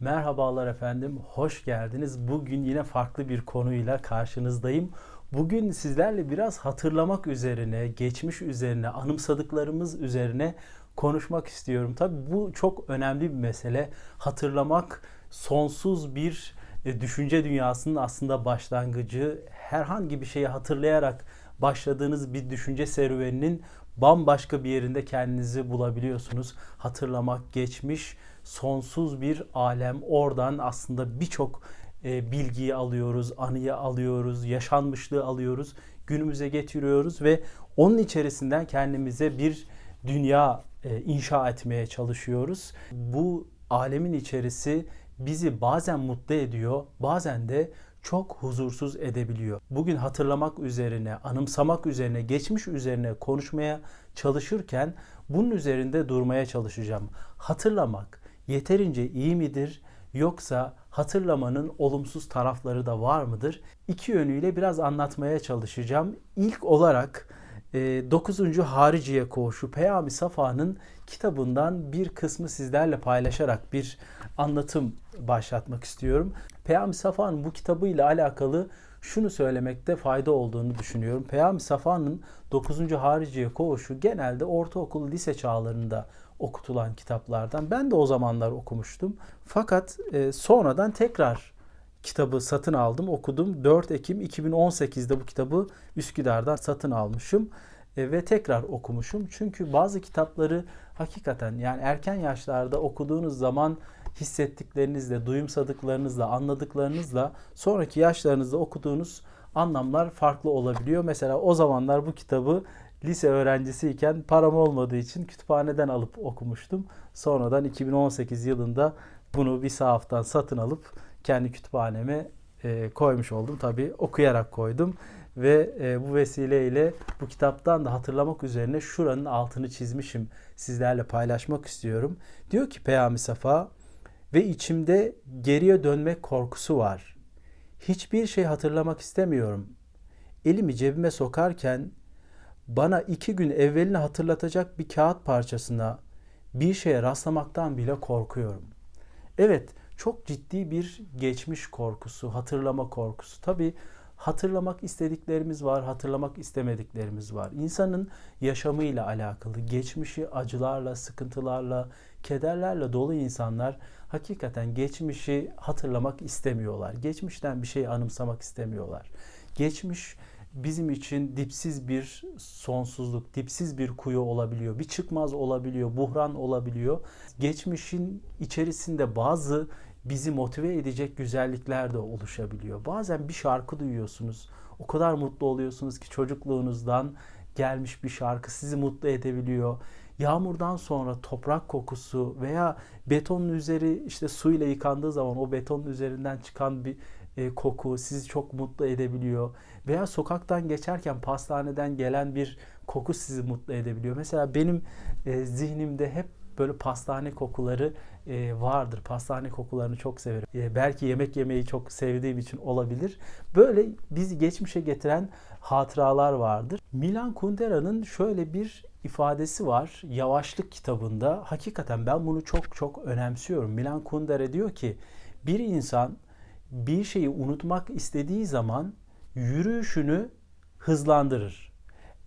Merhabalar efendim, hoş geldiniz. Bugün yine farklı bir konuyla karşınızdayım. Bugün sizlerle biraz hatırlamak üzerine, geçmiş üzerine, anımsadıklarımız üzerine konuşmak istiyorum. Tabii bu çok önemli bir mesele. Hatırlamak sonsuz bir e, düşünce dünyasının aslında başlangıcı. Herhangi bir şeyi hatırlayarak başladığınız bir düşünce serüveninin bambaşka bir yerinde kendinizi bulabiliyorsunuz. Hatırlamak, geçmiş, sonsuz bir alem. Oradan aslında birçok e, bilgiyi alıyoruz, anıyı alıyoruz, yaşanmışlığı alıyoruz, günümüze getiriyoruz ve onun içerisinden kendimize bir dünya e, inşa etmeye çalışıyoruz. Bu alemin içerisi bizi bazen mutlu ediyor, bazen de çok huzursuz edebiliyor. Bugün hatırlamak üzerine, anımsamak üzerine, geçmiş üzerine konuşmaya çalışırken bunun üzerinde durmaya çalışacağım. Hatırlamak yeterince iyi midir yoksa hatırlamanın olumsuz tarafları da var mıdır? İki yönüyle biraz anlatmaya çalışacağım. İlk olarak 9. Hariciye Koğuşu Peyami Safa'nın kitabından bir kısmı sizlerle paylaşarak bir anlatım başlatmak istiyorum. Peyami Safa'nın bu kitabıyla alakalı şunu söylemekte fayda olduğunu düşünüyorum. Peyami Safa'nın 9. Hariciye Koğuşu genelde ortaokul, lise çağlarında okutulan kitaplardan. Ben de o zamanlar okumuştum. Fakat e, sonradan tekrar kitabı satın aldım, okudum. 4 Ekim 2018'de bu kitabı Üsküdar'dan satın almışım e, ve tekrar okumuşum. Çünkü bazı kitapları hakikaten yani erken yaşlarda okuduğunuz zaman hissettiklerinizle, duyumsadıklarınızla, anladıklarınızla sonraki yaşlarınızda okuduğunuz anlamlar farklı olabiliyor. Mesela o zamanlar bu kitabı lise öğrencisiyken param olmadığı için kütüphaneden alıp okumuştum. Sonradan 2018 yılında bunu bir sahaftan satın alıp kendi kütüphaneme e, koymuş oldum. Tabii okuyarak koydum ve e, bu vesileyle bu kitaptan da hatırlamak üzerine şuranın altını çizmişim. Sizlerle paylaşmak istiyorum. Diyor ki Peyami Safa ve içimde geriye dönmek korkusu var. Hiçbir şey hatırlamak istemiyorum. Elimi cebime sokarken bana iki gün evvelini hatırlatacak bir kağıt parçasına bir şeye rastlamaktan bile korkuyorum. Evet, çok ciddi bir geçmiş korkusu, hatırlama korkusu. Tabii hatırlamak istediklerimiz var, hatırlamak istemediklerimiz var. İnsanın yaşamıyla alakalı, geçmişi acılarla, sıkıntılarla, kederlerle dolu insanlar hakikaten geçmişi hatırlamak istemiyorlar. Geçmişten bir şey anımsamak istemiyorlar. Geçmiş bizim için dipsiz bir sonsuzluk, dipsiz bir kuyu olabiliyor. Bir çıkmaz olabiliyor, buhran olabiliyor. Geçmişin içerisinde bazı bizi motive edecek güzellikler de oluşabiliyor. Bazen bir şarkı duyuyorsunuz. O kadar mutlu oluyorsunuz ki çocukluğunuzdan gelmiş bir şarkı sizi mutlu edebiliyor. Yağmurdan sonra toprak kokusu veya betonun üzeri işte suyla yıkandığı zaman o betonun üzerinden çıkan bir e, koku sizi çok mutlu edebiliyor. Veya sokaktan geçerken pastaneden gelen bir koku sizi mutlu edebiliyor. Mesela benim e, zihnimde hep böyle pastane kokuları e, vardır. Pastane kokularını çok severim. Belki yemek yemeyi çok sevdiğim için olabilir. Böyle bizi geçmişe getiren hatıralar vardır. Milan Kundera'nın şöyle bir ifadesi var. Yavaşlık kitabında. Hakikaten ben bunu çok çok önemsiyorum. Milan Kundera diyor ki bir insan bir şeyi unutmak istediği zaman yürüyüşünü hızlandırır.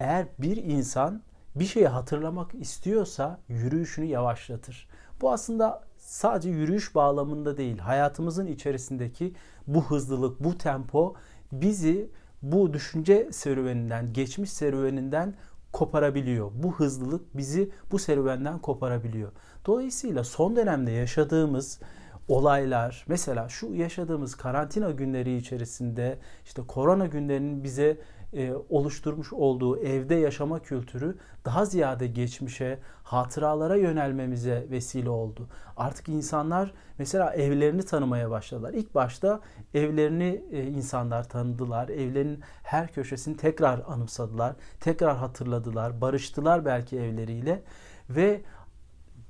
Eğer bir insan bir şeyi hatırlamak istiyorsa yürüyüşünü yavaşlatır. Bu aslında sadece yürüyüş bağlamında değil, hayatımızın içerisindeki bu hızlılık, bu tempo bizi bu düşünce serüveninden, geçmiş serüveninden koparabiliyor. Bu hızlılık bizi bu serüvenden koparabiliyor. Dolayısıyla son dönemde yaşadığımız olaylar, mesela şu yaşadığımız karantina günleri içerisinde işte korona günlerinin bize e, oluşturmuş olduğu evde yaşama kültürü daha ziyade geçmişe, hatıralara yönelmemize vesile oldu. Artık insanlar mesela evlerini tanımaya başladılar. İlk başta evlerini e, insanlar tanıdılar. Evlerinin her köşesini tekrar anımsadılar, tekrar hatırladılar, barıştılar belki evleriyle ve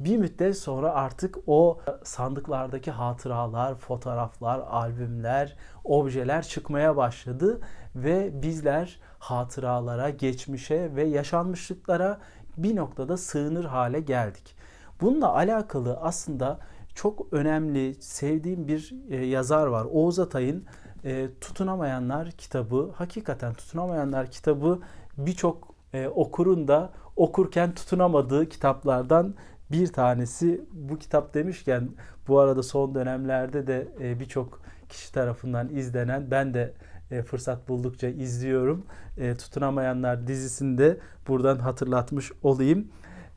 bir müddet sonra artık o sandıklardaki hatıralar, fotoğraflar, albümler, objeler çıkmaya başladı ve bizler hatıralara, geçmişe ve yaşanmışlıklara bir noktada sığınır hale geldik. Bununla alakalı aslında çok önemli, sevdiğim bir e, yazar var. Oğuz Atay'ın e, Tutunamayanlar kitabı. Hakikaten Tutunamayanlar kitabı birçok e, okurun da okurken tutunamadığı kitaplardan bir tanesi. Bu kitap demişken bu arada son dönemlerde de e, birçok kişi tarafından izlenen ben de e, fırsat buldukça izliyorum. E, Tutunamayanlar dizisini de buradan hatırlatmış olayım.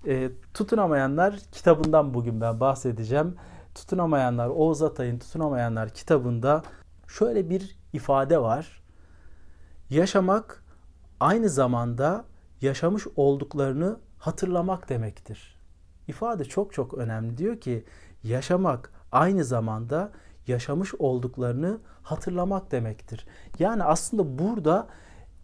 E, Tutunamayanlar kitabından bugün ben bahsedeceğim. Tutunamayanlar Oğuz Atay'ın Tutunamayanlar kitabında şöyle bir ifade var. Yaşamak aynı zamanda yaşamış olduklarını hatırlamak demektir. İfade çok çok önemli. Diyor ki yaşamak aynı zamanda yaşamış olduklarını hatırlamak demektir. Yani aslında burada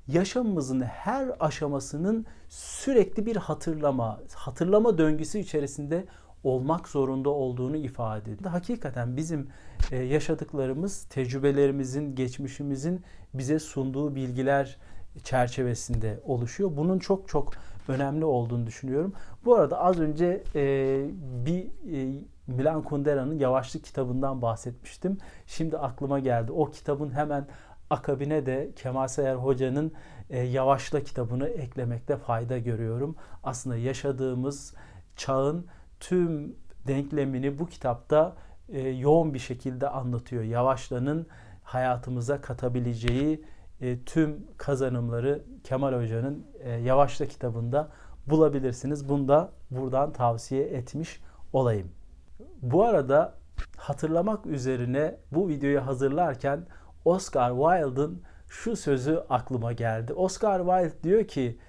yaşamımızın her aşamasının sürekli bir hatırlama, hatırlama döngüsü içerisinde olmak zorunda olduğunu ifade ediyor. Hakikaten bizim e, yaşadıklarımız, tecrübelerimizin, geçmişimizin bize sunduğu bilgiler çerçevesinde oluşuyor. Bunun çok çok önemli olduğunu düşünüyorum. Bu arada az önce e, bir e, Milan Kundera'nın Yavaşlık kitabından bahsetmiştim. Şimdi aklıma geldi. O kitabın hemen akabine de Kemal Sayar Hoca'nın e, Yavaşla kitabını eklemekte fayda görüyorum. Aslında yaşadığımız çağın tüm denklemini bu kitapta e, yoğun bir şekilde anlatıyor. Yavaşla'nın hayatımıza katabileceği e, tüm kazanımları Kemal Hoca'nın e, Yavaşla kitabında bulabilirsiniz. Bunu da buradan tavsiye etmiş olayım. Bu arada hatırlamak üzerine bu videoyu hazırlarken Oscar Wilde'ın şu sözü aklıma geldi. Oscar Wilde diyor ki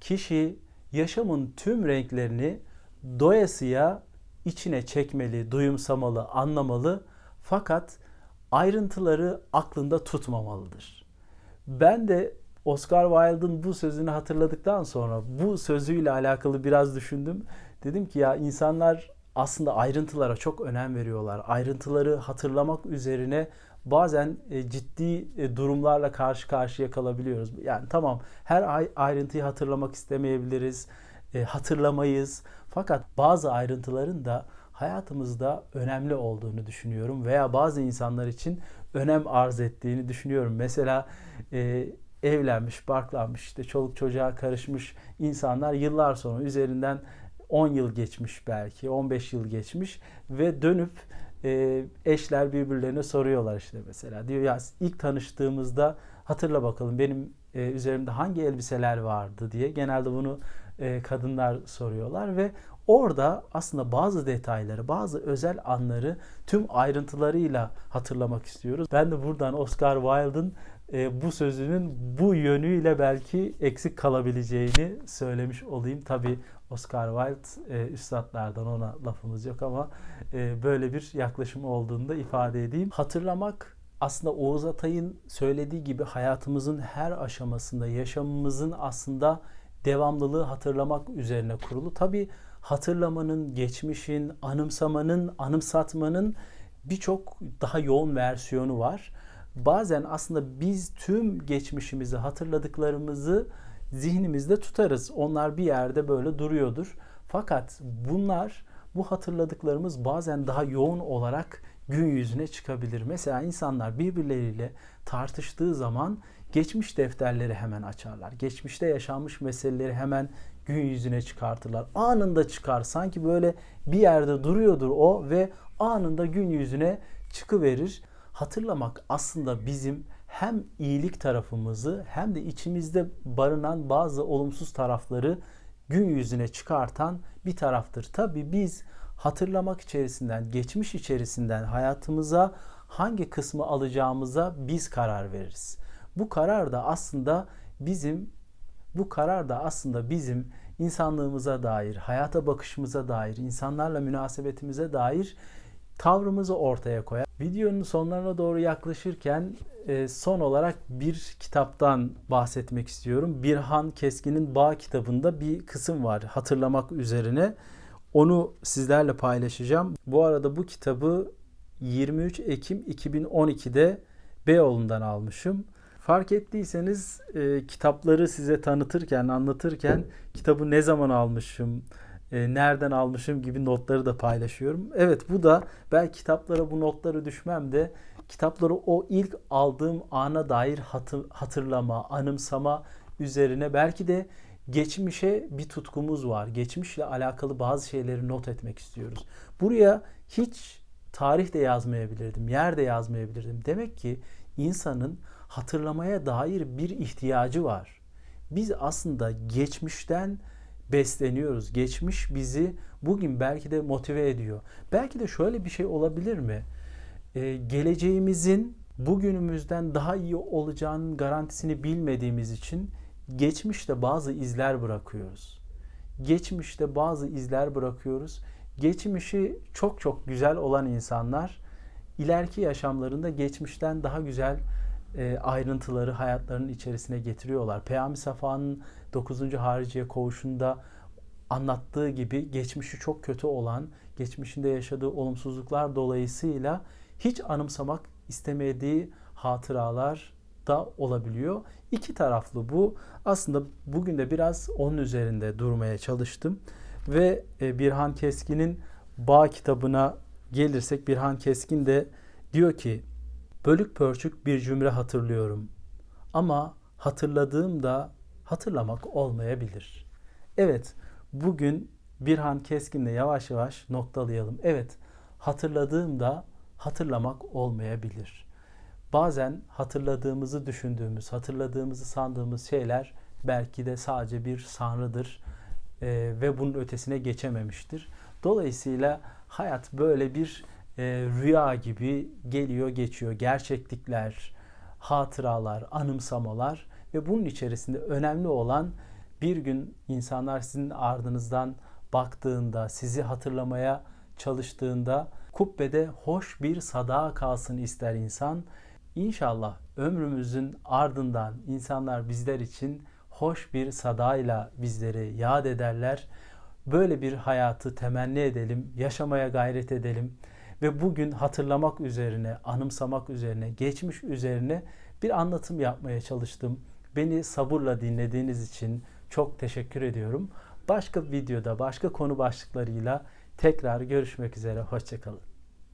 kişi yaşamın tüm renklerini doyasıya içine çekmeli, duyumsamalı, anlamalı fakat ayrıntıları aklında tutmamalıdır. Ben de Oscar Wilde'ın bu sözünü hatırladıktan sonra bu sözüyle alakalı biraz düşündüm. Dedim ki ya insanlar aslında ayrıntılara çok önem veriyorlar. Ayrıntıları hatırlamak üzerine bazen e, ciddi e, durumlarla karşı karşıya kalabiliyoruz. Yani tamam her ayrıntıyı hatırlamak istemeyebiliriz, e, hatırlamayız. Fakat bazı ayrıntıların da hayatımızda önemli olduğunu düşünüyorum veya bazı insanlar için önem arz ettiğini düşünüyorum. Mesela e, evlenmiş, barklanmış, işte çoluk çocuğa karışmış insanlar yıllar sonra üzerinden 10 yıl geçmiş belki, 15 yıl geçmiş ve dönüp e, eşler birbirlerine soruyorlar işte mesela. Diyor ya ilk tanıştığımızda hatırla bakalım benim e, üzerimde hangi elbiseler vardı diye. Genelde bunu e, kadınlar soruyorlar ve orada aslında bazı detayları, bazı özel anları tüm ayrıntılarıyla hatırlamak istiyoruz. Ben de buradan Oscar Wilde'ın e, bu sözünün bu yönüyle belki eksik kalabileceğini söylemiş olayım. Tabi Oscar Wilde e, üstadlardan ona lafımız yok ama e, böyle bir yaklaşım olduğunu da ifade edeyim. Hatırlamak aslında Oğuz Atay'ın söylediği gibi hayatımızın her aşamasında yaşamımızın aslında devamlılığı hatırlamak üzerine kurulu. Tabi hatırlamanın, geçmişin, anımsamanın, anımsatmanın birçok daha yoğun versiyonu var. Bazen aslında biz tüm geçmişimizi, hatırladıklarımızı zihnimizde tutarız. Onlar bir yerde böyle duruyordur. Fakat bunlar bu hatırladıklarımız bazen daha yoğun olarak gün yüzüne çıkabilir. Mesela insanlar birbirleriyle tartıştığı zaman geçmiş defterleri hemen açarlar. Geçmişte yaşanmış meseleleri hemen gün yüzüne çıkartırlar. Anında çıkar. Sanki böyle bir yerde duruyordur o ve anında gün yüzüne çıkıverir. Hatırlamak aslında bizim hem iyilik tarafımızı hem de içimizde barınan bazı olumsuz tarafları gün yüzüne çıkartan bir taraftır. Tabi biz hatırlamak içerisinden, geçmiş içerisinden hayatımıza hangi kısmı alacağımıza biz karar veririz. Bu karar da aslında bizim bu karar da aslında bizim insanlığımıza dair, hayata bakışımıza dair, insanlarla münasebetimize dair tavrımızı ortaya koyar. Videonun sonlarına doğru yaklaşırken e, son olarak bir kitaptan bahsetmek istiyorum. Birhan Keskin'in Bağ kitabında bir kısım var hatırlamak üzerine. Onu sizlerle paylaşacağım. Bu arada bu kitabı 23 Ekim 2012'de Beyoğlu'ndan almışım. Fark ettiyseniz e, kitapları size tanıtırken, anlatırken kitabı ne zaman almışım, e, nereden almışım gibi notları da paylaşıyorum. Evet bu da belki kitaplara bu notları düşmem de kitapları o ilk aldığım ana dair hatır, hatırlama, anımsama üzerine belki de geçmişe bir tutkumuz var. Geçmişle alakalı bazı şeyleri not etmek istiyoruz. Buraya hiç tarih de yazmayabilirdim, yer de yazmayabilirdim. Demek ki insanın hatırlamaya dair bir ihtiyacı var. Biz aslında geçmişten besleniyoruz. Geçmiş bizi bugün belki de motive ediyor. Belki de şöyle bir şey olabilir mi? Ee, geleceğimizin bugünümüzden daha iyi olacağının garantisini bilmediğimiz için geçmişte bazı izler bırakıyoruz. Geçmişte bazı izler bırakıyoruz. Geçmişi çok çok güzel olan insanlar ileriki yaşamlarında geçmişten daha güzel e, ayrıntıları hayatlarının içerisine getiriyorlar. Peyami Safa'nın 9. Hariciye Koğuşu'nda anlattığı gibi geçmişi çok kötü olan, geçmişinde yaşadığı olumsuzluklar dolayısıyla hiç anımsamak istemediği hatıralar da olabiliyor. İki taraflı bu. Aslında bugün de biraz onun üzerinde durmaya çalıştım. Ve e, Birhan Keskin'in Bağ kitabına gelirsek Birhan Keskin de diyor ki bölük pörçük bir cümle hatırlıyorum. Ama hatırladığımda hatırlamak olmayabilir. Evet, bugün Birhan Keskin'le yavaş yavaş noktalayalım. Evet, hatırladığımda hatırlamak olmayabilir. Bazen hatırladığımızı düşündüğümüz, hatırladığımızı sandığımız şeyler belki de sadece bir sanrıdır e, ve bunun ötesine geçememiştir. Dolayısıyla hayat böyle bir e, rüya gibi geliyor geçiyor. Gerçeklikler, hatıralar, anımsamalar ve bunun içerisinde önemli olan bir gün insanlar sizin ardınızdan baktığında, sizi hatırlamaya çalıştığında kubbede hoş bir sada kalsın ister insan. İnşallah ömrümüzün ardından insanlar bizler için hoş bir sadayla bizleri yad ederler. Böyle bir hayatı temenni edelim, yaşamaya gayret edelim ve bugün hatırlamak üzerine, anımsamak üzerine, geçmiş üzerine bir anlatım yapmaya çalıştım. Beni sabırla dinlediğiniz için çok teşekkür ediyorum. Başka videoda, başka konu başlıklarıyla tekrar görüşmek üzere. Hoşçakalın.